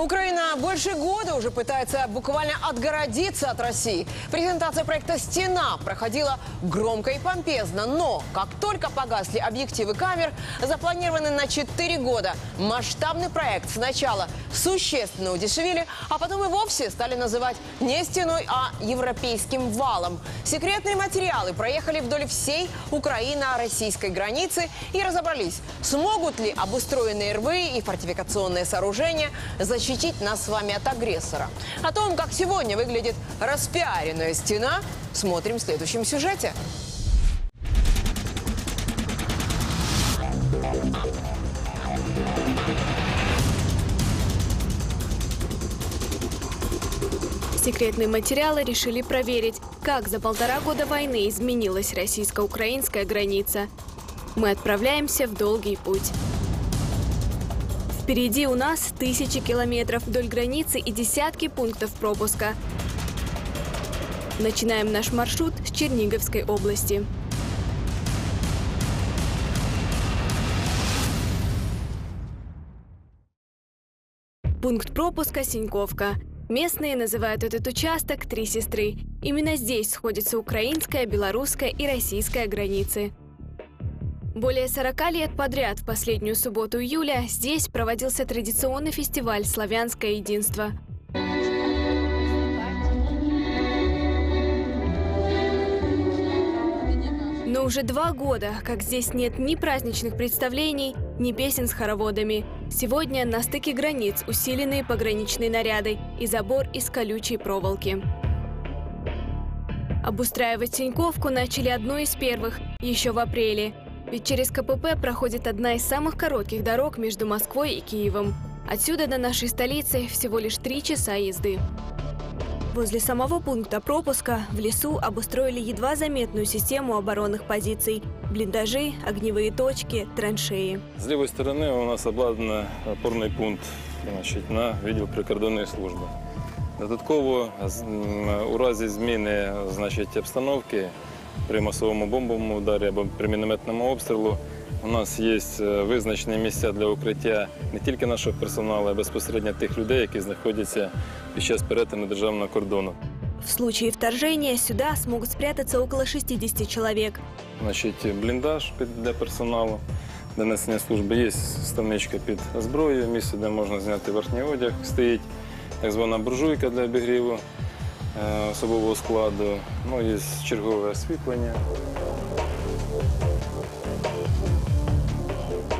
Украина больше года уже пытается буквально отгородиться от России. Презентация проекта «Стена» проходила громко и помпезно. Но как только погасли объективы камер, запланированный на 4 года масштабный проект сначала существенно удешевили, а потом и вовсе стали называть не стеной, а европейским валом. Секретные материалы проехали вдоль всей Украино-российской границы и разобрались, смогут ли обустроенные рвы и фортификационные сооружения защитить нас с вами от агрессора. О том, как сегодня выглядит распиаренная стена, смотрим в следующем сюжете. Секретные материалы решили проверить, как за полтора года войны изменилась российско-украинская граница. Мы отправляемся в долгий путь. Впереди у нас тысячи километров вдоль границы и десятки пунктов пропуска. Начинаем наш маршрут с Черниговской области. Пункт пропуска Синьковка. Местные называют этот участок «Три сестры». Именно здесь сходятся украинская, белорусская и российская границы. Более 40 лет подряд в последнюю субботу июля здесь проводился традиционный фестиваль «Славянское единство». Но уже два года, как здесь нет ни праздничных представлений, ни песен с хороводами. Сегодня на стыке границ усиленные пограничные наряды и забор из колючей проволоки. Обустраивать Тиньковку начали одной из первых, еще в апреле. Ведь через КПП проходит одна из самых коротких дорог между Москвой и Киевом. Отсюда до нашей столицы всего лишь три часа езды. Возле самого пункта пропуска в лесу обустроили едва заметную систему оборонных позиций. Блиндажи, огневые точки, траншеи. З лівої сторони у нас обладнано опорний пункт значить, на відділ прикордонної служби. Додатково з- м, у разі зміни значить, обстановки при масовому бомбовому ударі або при мінометному обстрілу у нас є е, визначені місця для укриття не тільки нашого персоналу, а безпосередньо тих людей, які знаходяться під час перетину державного кордону. В случае вторжения сюда смогут спрятаться около 60 человек. Значить, бліндаж для персоналу для несення служби. Є ставничка під зброєю, місце, де можна зняти верхній одяг, стоїть так звана буржуйка для обігріву особового складу. Ну, є чергове освітлення.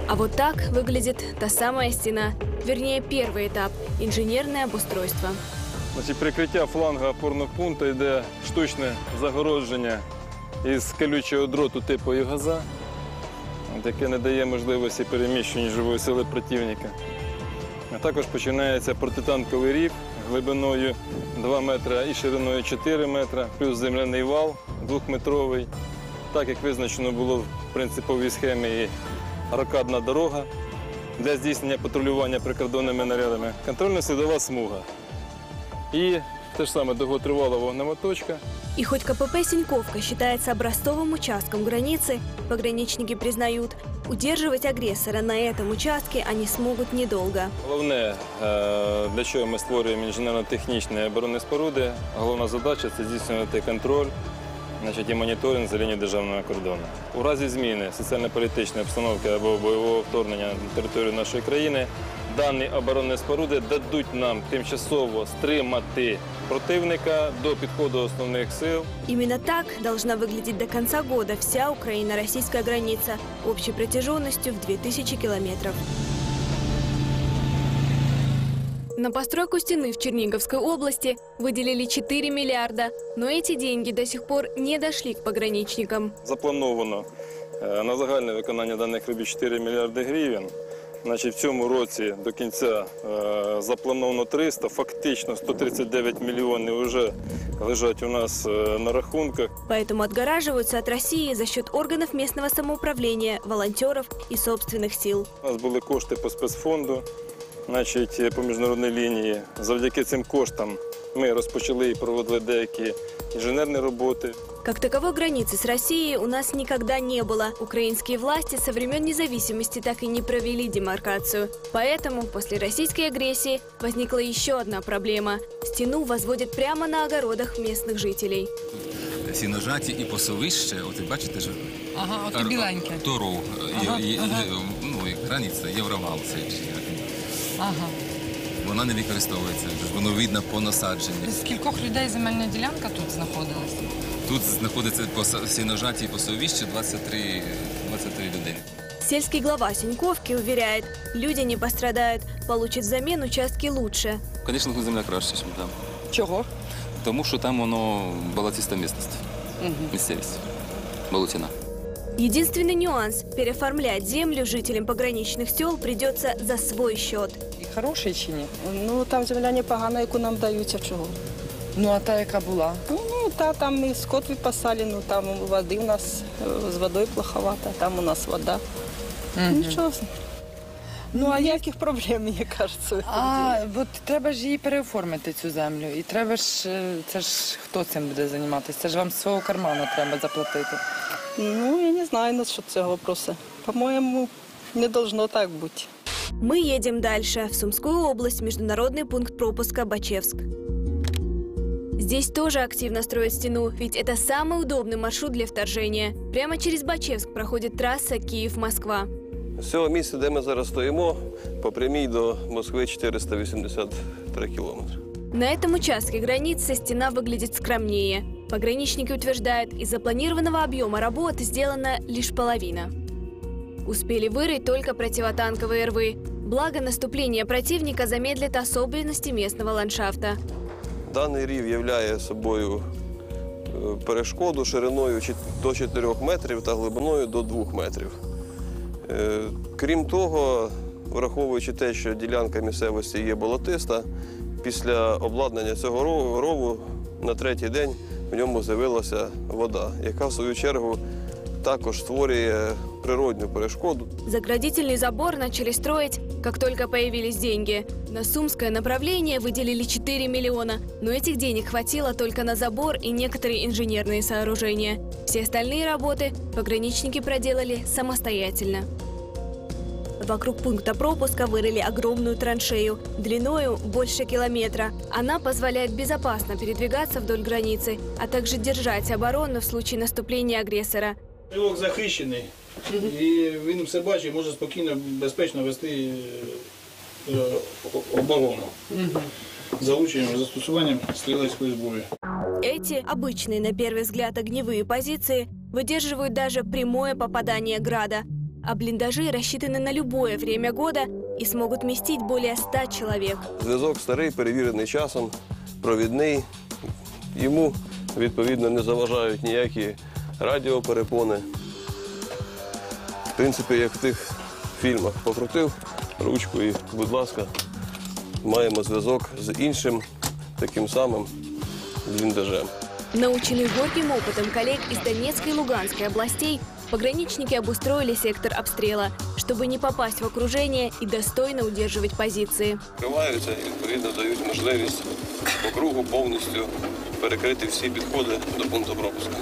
А вот так выглядит та самая стена. Вернее, первый этап – инженерное обустройство. Значить, прикриття фланга опорного пункту йде штучне загородження із колючого дроту типу газа, яке не дає можливості переміщення живої сили противника. А також починається протитанковий рів Глибиною 2 метри і шириною 4 метри, плюс земляний вал двохметровий. Так як визначено було в принциповій схемі і рокадна дорога для здійснення патрулювання прикордонними нарядами, контрольно-слідова смуга. І те ж саме довготривала вогнева точка. И хоть КПП «Синьковка» считается образцовым участком границы, пограничники признают, удерживать агрессора на этом участке они смогут недолго. Головне, е, для чого ми створюємо інженерно-технічні оборонні споруди, головна задача це здійснювати контроль значить, і моніторинг за лінії державного кордону. У разі зміни соціально-політичної обстановки або бойового вторгнення на територію нашої країни дані оборонні споруди дадуть нам тимчасово стримати противника до підходу основних сил. Именно так должна выглядеть до конца года вся Украино-российская граница общей протяженностью в 2000 километров. На постройку стены в Черниговской области выделили 4 миллиарда, но эти деньги до сих пор не дошли к пограничникам. Заплановано е, на загальне виконання даних робіт 4 мільярди гривень. Значить, в цьому році до кінця е, заплановано 300, фактично 139 мільйонів вже лежать у нас е, на рахунках. Поэтому отгораживаются от России за счет органов местного самоуправления, волонтеров и собственных сил. У нас були кошти по спецфонду, значить, по міжнародній лінії. Завдяки цим коштам Ми розпочали і проводили деякі інженерні роботи. Как таковой границы с Россией у нас никогда не было. Украинские власти со времен независимости так и не провели демаркацию. Поэтому после российской агрессии возникла еще одна проблема. Стену возводят прямо на огородах местных жителей. Сіножаті і пасовище, от і бачите, що Ага, Ар- от біленьке. То ров, Ага, є, є, ага. ну, як границя, Євровал. Це, ж як. Ага. вона не використовується, ж воно видно по насадженню. З кількох людей земельна ділянка тут знаходилася? Тут знаходиться по са- сіножаті і пасовище 23, 23 людини. Сельский глава Синьковки уверяет, люди не пострадают, получат взамен участки лучше. Звісно, тут земля краще, ніж там. Чого? Тому що там воно болотиста місцевість. Місцевість. Болотина. Единственный нюанс – переоформлять землю жителям пограничных сел придется за свой счет. Хороший чи ні? Ну, там земля непогана, яку нам дають, а чого? Ну, а та, яка була? Ну, ну, та там і скот випасали, ну там води у нас е, з водою плоховато, там у нас вода. Нічого. Ну, а яких проблем, мені кажеться? А, от треба ж її переоформити, цю землю. І треба ж, е, це ж хто цим буде займатися? Це ж вам з свого карману треба заплатити. Ну, я не знаю насчет цього вопроса. По-моєму, не должно так бути. Мы едем дальше, в Сумскую область, международный пункт пропуска Бачевск. Здесь тоже активно строят стену, ведь это самый удобный маршрут для вторжения. Прямо через Бачевск проходит трасса Киев-Москва. З цього місця, де ми зараз стоїмо, по прямій до Москви 483 кілометри. На этом участке границы стена выглядит скромнее. Пограничники утверждают, из запланированного объема работ сделана лишь половина. Успели вырыть только противотанковые рвы. Благо, наступление противника замедлит особенности местного ландшафта. Даний рів являє собою е, перешкоду шириною чет- до 4 метрів та глибиною до 2 метрів. Е, Крім того, враховуючи те, що ділянка місцевості є болотиста, після обладнання цього ро- рову на третій день в ньому з'явилася вода, яка в свою чергу також створює природню перешкоду Заградительный забор начали строить, как только появились деньги. На сумское направление выделили 4 миллиона, но этих денег хватило только на забор и некоторые инженерные сооружения. Все остальные работы пограничники проделали самостоятельно. Вокруг пункта пропуска вырыли огромную траншею, длиною больше километра. Она позволяет безопасно передвигаться вдоль границы, а также держать оборону в случае наступления агрессора. Стрілок захищений, і він все бачить, може спокійно, безпечно вести е, о- оборону. Залученням, застосуванням стрілецької зброї. Эти, обычные на первый взгляд огневые позиции, выдерживают даже прямое попадание града. А блиндажи рассчитаны на любое время года и смогут вместить более 100 человек. Зв'язок старий, перевірений часом, провідний. Йому відповідно не заважають ніякі радіоперепони. В принципі, як в тих фільмах покрутив ручку і, будь ласка, маємо зв'язок з іншим таким самим бліндажем. Наученные горьким опытом коллег из Донецкой и Луганской областей, пограничники обустроили сектор обстрела, чтобы не попасть в окружение и достойно удерживать позиции. Вкриваються і відповідно дають можливість по кругу повністю перекрити всі підходи до пункту пропуску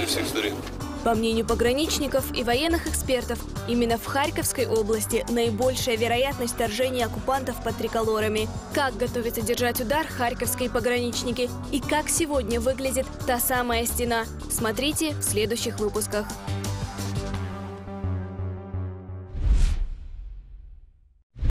зі всіх сторін. По мнению пограничников и военных экспертов, именно в Харьковской области наибольшая вероятность вторжения оккупантов под триколорами. Как готовятся держать удар харьковские пограничники и как сегодня выглядит та самая стена, смотрите в следующих выпусках.